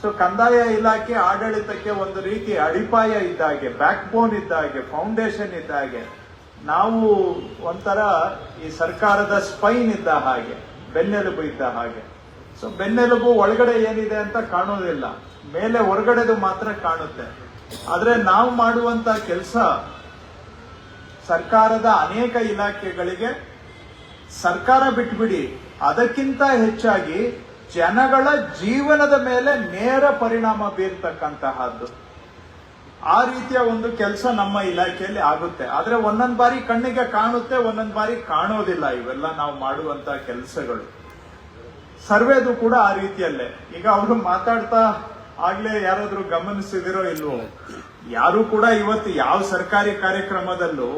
So ಕಂದಾಯ ಇಲಾಖೆ ಆಡಳಿತಕ್ಕೆ ಒಂದು ರೀತಿ ಅಡಿಪಾಯ ಇದ್ದ ಹಾಗೆ ಬ್ಯಾಕ್ ಬೋನ್ ಇದ್ದ ಹಾಗೆ ಫೌಂಡೇಶನ್ ಇದ್ದ ಹಾಗೆ ನಾವು ಒಂಥರ ಈ ಸರ್ಕಾರದ ಸ್ಪೈನ್ ಇದ್ದ ಹಾಗೆ, ಬೆನ್ನೆಲುಬು ಇದ್ದ ಹಾಗೆ. ಸೊ ಬೆನ್ನೆಲುಬು ಒಳಗಡೆ ಏನಿದೆ ಅಂತ ಕಾಣೋದಿಲ್ಲ ಮೇಲೆ ಹೊರಗಡೆದು ಮಾತ್ರ ಕಾಣುತ್ತೆ. ಆದರೆ ನಾವು ಮಾಡುವಂತ ಕೆಲಸ ಸರ್ಕಾರದ ಅನೇಕ ಇಲಾಖೆಗಳಿಗೆ ಸರ್ಕಾರ ಬಿಟ್ಬಿಡಿ. ಅದಕ್ಕಿಂತ ಹೆಚ್ಚಾಗಿ ಜನಗಳ ಜೀವನದ ಮೇಲೆ ನೇರ ಪರಿಣಾಮ ಬೀರ್ತಕ್ಕಂತಹದ್ದು. ಆ ರೀತಿಯ ಒಂದು ಕೆಲಸ ನಮ್ಮ ಇಲಾಖೆಯಲ್ಲಿ ಆಗುತ್ತೆ. ಆದ್ರೆ ಒಂದೊಂದ್ ಬಾರಿ ಕಣ್ಣಿಗೆ ಕಾಣುತ್ತೆ, ಒಂದೊಂದ್ ಬಾರಿ ಕಾಣೋದಿಲ್ಲ ಇವೆಲ್ಲ ನಾವು ಮಾಡುವಂತ ಕೆಲಸಗಳು. ಸರ್ವೇದು ಕೂಡ ಆ ರೀತಿಯಲ್ಲೇ. ಈಗ ಅವರು ಮಾತಾಡ್ತಾ ಆಗ್ಲೇ ಯಾರಾದ್ರೂ ಗಮನಿಸಿದಿರೋ ಇಲ್ವೋ? ಯಾರು ಕೂಡ ಇವತ್ತು ಯಾವ ಸರ್ಕಾರಿ ಕಾರ್ಯಕ್ರಮದಲ್ಲೂ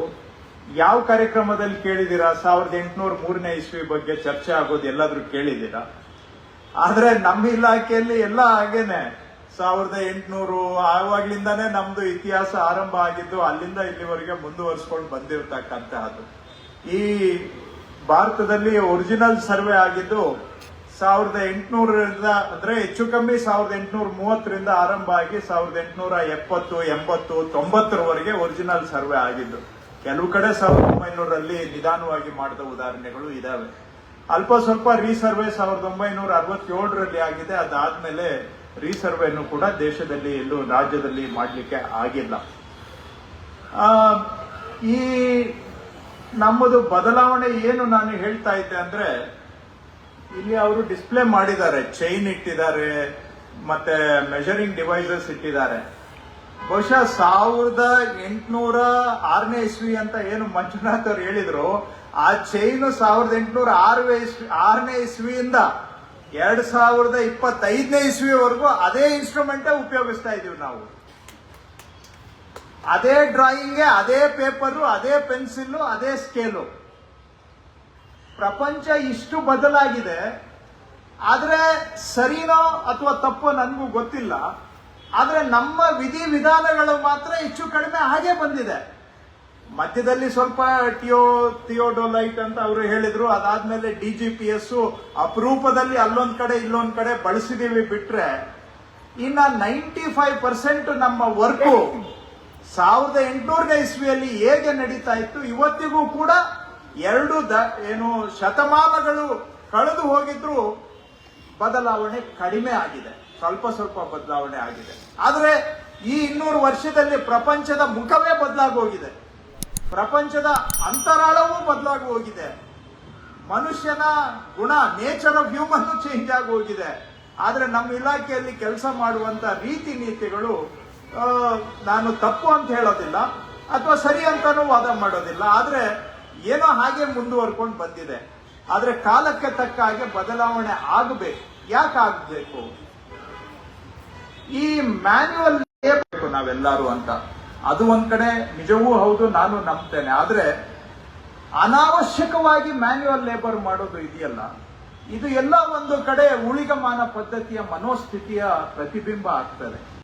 ಯಾವ ಕಾರ್ಯಕ್ರಮದಲ್ಲಿ ಕೇಳಿದಿರಾ? ಸಾವಿರದ ಎಂಟುನೂರ ಮೂರನೇ ಇಸ್ವಿ ಬಗ್ಗೆ ಚರ್ಚೆ ಆಗೋದು ಎಲ್ಲಾದ್ರೂ ಕೇಳಿದೀರಾ? ಆದ್ರೆ ನಮ್ಮ ಇಲಾಖೆಯಲ್ಲಿ ಎಲ್ಲ ಹಾಗೇನೆ. ಸಾವಿರದ ಎಂಟುನೂರು ಆವಾಗ್ಲಿಂದಾನೇ ನಮ್ದು ಇತಿಹಾಸ ಆರಂಭ ಆಗಿದ್ದು ಅಲ್ಲಿಂದ ಇಲ್ಲಿವರೆಗೆ ಮುಂದುವರಿಸ್ಕೊಂಡು ಬಂದಿರತಕ್ಕಂತಹದ್ದು. ಈ ಭಾರತದಲ್ಲಿ ಒರಿಜಿನಲ್ ಸರ್ವೆ ಆಗಿದ್ದು ಸಾವಿರದ ಎಂಟುನೂರರಿಂದ ಅಂದ್ರೆ ಹೆಚ್ಚು ಕಮ್ಮಿ ಸಾವಿರದ ಎಂಟುನೂರ ಮೂವತ್ತರಿಂದ ಆರಂಭ ಆಗಿ ಸಾವಿರದ ಎಂಟುನೂರ ಎಪ್ಪತ್ತು, ಎಂಬತ್ತು, ತೊಂಬತ್ತರವರೆಗೆ ಒರಿಜಿನಲ್ ಸರ್ವೆ ಆಗಿದ್ದು. ಕೆಲವು ಕಡೆ ಸಾವಿರದ ಒಂಬೈನೂರಲ್ಲಿ ನಿಧಾನವಾಗಿ ಮಾಡಿದ ಉದಾಹರಣೆಗಳು ಇದಾವೆ. ಅಲ್ಪ ಸ್ವಲ್ಪ ರೀಸರ್ವೆ ಸಾವಿರದ ಒಂಬೈನೂರ ಅರವತ್ತೇಳರಲ್ಲಿ ಆಗಿದೆ. ಅದಾದ್ಮೇಲೆ ರೀಸರ್ವೆಯನ್ನು ಕೂಡ ದೇಶದಲ್ಲಿ ಎಲ್ಲೂ ರಾಜ್ಯದಲ್ಲಿ ಮಾಡಲಿಕ್ಕೆ ಆಗಿಲ್ಲ. ಈ ನಮ್ಮದು ಬದಲಾವಣೆ ಏನು ನಾನು ಹೇಳ್ತಾ ಇದ್ದೆ ಅಂದ್ರೆ, ಇಲ್ಲಿ ಅವರು ಡಿಸ್ಪ್ಲೇ ಮಾಡಿದ್ದಾರೆ ಚೈನ್ ಇಟ್ಟಿದ್ದಾರೆ, ಮತ್ತೆ ಮೆಷರಿಂಗ್ ಡಿವೈಸಸ್ ಇಟ್ಟಿದ್ದಾರೆ. ಬಹುಶಃ ಸಾವಿರದ ಎಂಟುನೂರ ಆರನೇ ಇಸ್ವಿ ಅಂತ ಏನು ಮಂಜುನಾಥ್ ಅವ್ರು ಹೇಳಿದ್ರು, ಆ ಚೈನು ಸಾವಿರದ ಎಂಟುನೂರ ಆರನೇ ಇಸ್ವಿ, ಆರನೇ ಇಸ್ವಿಯಿಂದ ಎರಡ್ ಸಾವಿರದ ಇಪ್ಪತ್ತೈದನೇ ಇಸ್ವಿವರೆಗೂ ಅದೇ ಇನ್ಸ್ಟ್ರೂಮೆಂಟ್ ಉಪಯೋಗಿಸ್ತಾ ಇದೀವಿ ನಾವು. ಅದೇ ಡ್ರಾಯಿಂಗ್ ಅದೇ ಪೇಪರು ಅದೇ ಪೆನ್ಸಿಲ್ ಅದೇ ಸ್ಕೇಲು ಪ್ರಪಂಚ ಇಷ್ಟು ಬದಲಾಗಿದೆ, ಆದ್ರೆ ಸರಿನೋ ಅಥವಾ ತಪ್ಪೋ ನನಗೂ ಗೊತ್ತಿಲ್ಲ. ಆದ್ರೆ ನಮ್ಮ ವಿಧಿ ವಿಧಾನಗಳು ಮಾತ್ರ ಹೆಚ್ಚು ಕಡಿಮೆ ಹಾಗೆ ಬಂದಿದೆ. ಮಧ್ಯದಲ್ಲಿ ಸ್ವಲ್ಪ ಟಿಯೋ, ಥಿಯೋಡೋಲೈಟ್ ಅಂತ ಅವರು ಹೇಳಿದ್ರು. ಅದಾದ್ಮೇಲೆ ಡಿ ಜಿ ಪಿ ಎಸ್ ಅಪರೂಪದಲ್ಲಿ ಅಲ್ಲೊಂದ್ ಕಡೆ ಇಲ್ಲೊಂದ್ ಕಡೆ ಬಳಸಿದೀವಿ ಬಿಟ್ರೆ ಇನ್ನ ನೈಂಟಿ ಫೈವ್ ಪರ್ಸೆಂಟ್ ನಮ್ಮ ವರ್ಕು ಸಾವಿರದ ಎಂಟುನೂರನೇ ಇಸ್ವಿಯಲ್ಲಿ ಹೇಗೆ ನಡೀತಾ ಇತ್ತು, ಇವತ್ತಿಗೂ ಕೂಡ ಎರಡು ದ, ಏನು ಶತಮಾನಗಳು ಕಳೆದು ಹೋಗಿದ್ರು ಬದಲಾವಣೆ ಕಡಿಮೆ ಆಗಿದೆ. ಸ್ವಲ್ಪ ಸ್ವಲ್ಪ ಬದಲಾವಣೆ ಆಗಿದೆ. ಆದರೆ ಈ ಇನ್ನೂರು ವರ್ಷದಲ್ಲಿ ಪ್ರಪಂಚದ ಮುಖವೇ ಬದಲಾಗಿ ಹೋಗಿದೆ ಪ್ರಪಂಚದ ಅಂತರಾಳವೂ ಬದಲಾಗಿ ಹೋಗಿದೆ ಮನುಷ್ಯನ ಗುಣ ನೇಚರ್ ಆಫ್ ಹ್ಯೂಮನ್ ಚೇಂಜ್ ಆಗಿ ಹೋಗಿದೆ ಆದ್ರೆ ನಮ್ಮ ಇಲಾಖೆಯಲ್ಲಿ ಕೆಲಸ ಮಾಡುವಂತ ರೀತಿ ನೀತಿಗಳು ನಾನು ತಪ್ಪು ಅಂತ ಹೇಳೋದಿಲ್ಲ, ಅಥವಾ ಸರಿ ಅಂತಾನೂ ವಾದ ಮಾಡೋದಿಲ್ಲ. ಆದರೆ ಏನೋ ಹಾಗೆ ಮುಂದುವರ್ಕೊಂಡು ಬಂದಿದೆ. ಆದರೆ ಕಾಲಕ್ಕೆ ತಕ್ಕ ಹಾಗೆ ಬದಲಾವಣೆ ಆಗಬೇಕು. ಯಾಕೆ ಆಗಬೇಕು ಈ ಮ್ಯಾನ್ಯುವಲ್ ಬೇಕು ನಾವೆಲ್ಲರೂ ಅಂತ. ಅದು ಒಂದ್ ಕಡೆ ನಿಜವೂ ಹೌದು, ನಾನು ನಂಬ್ತೇನೆ. ಆದ್ರೆ ಅನಾವಶ್ಯಕವಾಗಿ ಮ್ಯಾನ್ಯುವಲ್ ಲೇಬರ್ ಮಾಡೋದು ಇದೆಯಲ್ಲ. ಇದು ಎಲ್ಲ ಒಂದು ಕಡೆ ಉಳಿಗಮಾನ ಪದ್ಧತಿಯ ಮನೋಸ್ಥಿತಿಯ ಪ್ರತಿಬಿಂಬ ಆಗ್ತದೆ.